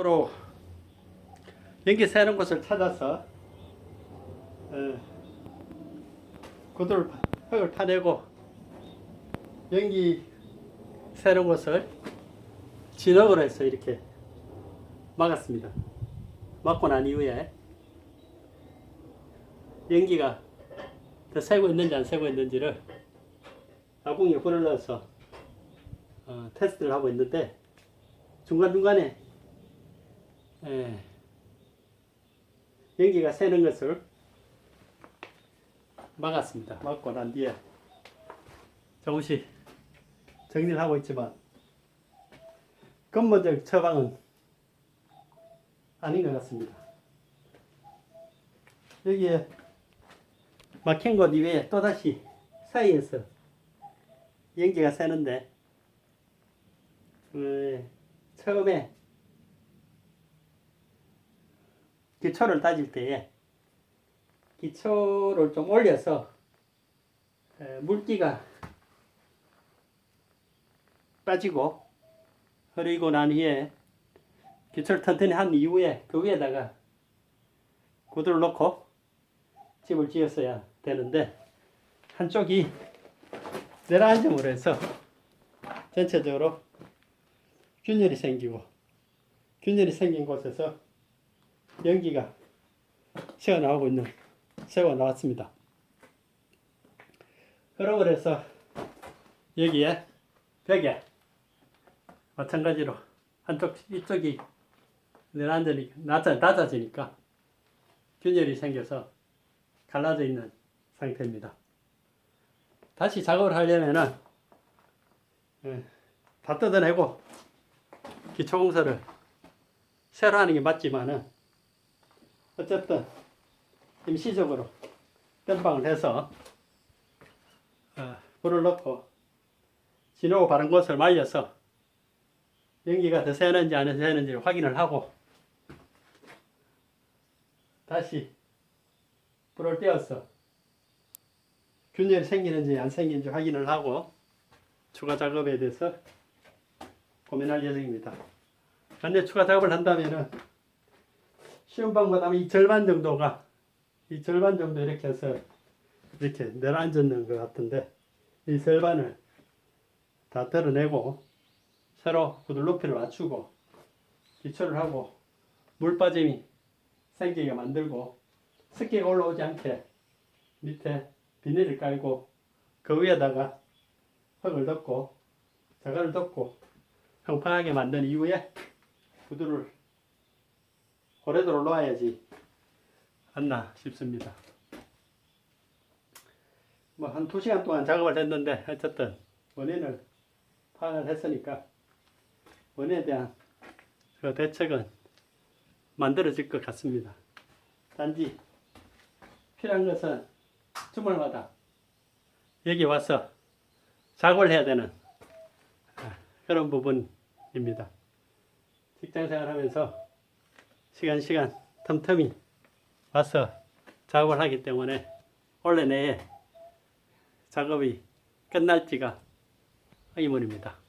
도로 연기 새는 곳을 찾아서 어, 구들 흙을 파내고 연기 새는 곳을 진흙으로 해서 이렇게 막았습니다. 막고 난 이후에 연기가 더 새고 있는지 안 새고 있는지를 아궁이에 불을 넣어서 어, 테스트를 하고 있는데 중간중간에 예, 연기가 새는 것을 막았습니다. 막고 난 뒤에 조금씩 정리를 하고 있지만 근본적 처방은 아닌 것 같습니다. 여기에 막힌 곳 이외에 또다시 사이에서 연기가 새는데 어, 처음에 기초를 따질 때에 기초를 좀 올려서 에, 물기가 빠지고 흐리고 난 후에 기초를 튼튼히 한 이후에 그 위에다가 구두를 놓고 집을 지었어야 되는데 한쪽이 내려앉음으로 해서 전체적으로 균열이 생기고 균열이 생긴 곳에서 연기가 새어나오고 있는 새가 나왔습니다. 그러고 그래서 여기에 벽에 마찬가지로 한쪽 이쪽이 내려앉으니까 낮아, 낮아지니까 균열이 생겨서 갈라져 있는 상태입니다. 다시 작업을 하려면은 예, 다 뜯어내고 기초공사를 새로 하는 게 맞지만은 어쨌든 임시적으로 땜방을 해서 어, 불을 넣고 진하고 바른 곳을 말려서 연기가 더 새는지 안 새는지를 확인을 하고 다시 불을 떼어서 균열이 생기는지 안 생기는지 확인을 하고 추가 작업에 대해서 고민할 예정입니다. 근데 추가 작업을 한다면은 쉬운 방법 하면 이 절반 정도가 이 절반 정도 이렇게 해서 이렇게 내려앉는 것 같은데 이 절반을 다 덜어내고 새로 구들 높이를 맞추고 기초를 하고 물 빠짐이 생기게 만들고 습기가 올라오지 않게 밑에 비닐을 깔고 그 위에다가 흙을 덮고 자갈을 덮고 평평하게 만든 이후에 구두를 오래도록 놓아야지 않나 싶습니다. 뭐 한 두 시간 동안 작업을 했는데 어쨌든 원인을 파악을 했으니까 원인에 대한 그 대책은 만들어질 것 같습니다. 단지 필요한 것은 주말마다 여기 와서 작업을 해야 되는 아, 그런 부분입니다. 직장 생활하면서 시간 시간 틈틈이 와서 작업을 하기 때문에 올해 내에 작업이 끝날지가 의문입니다.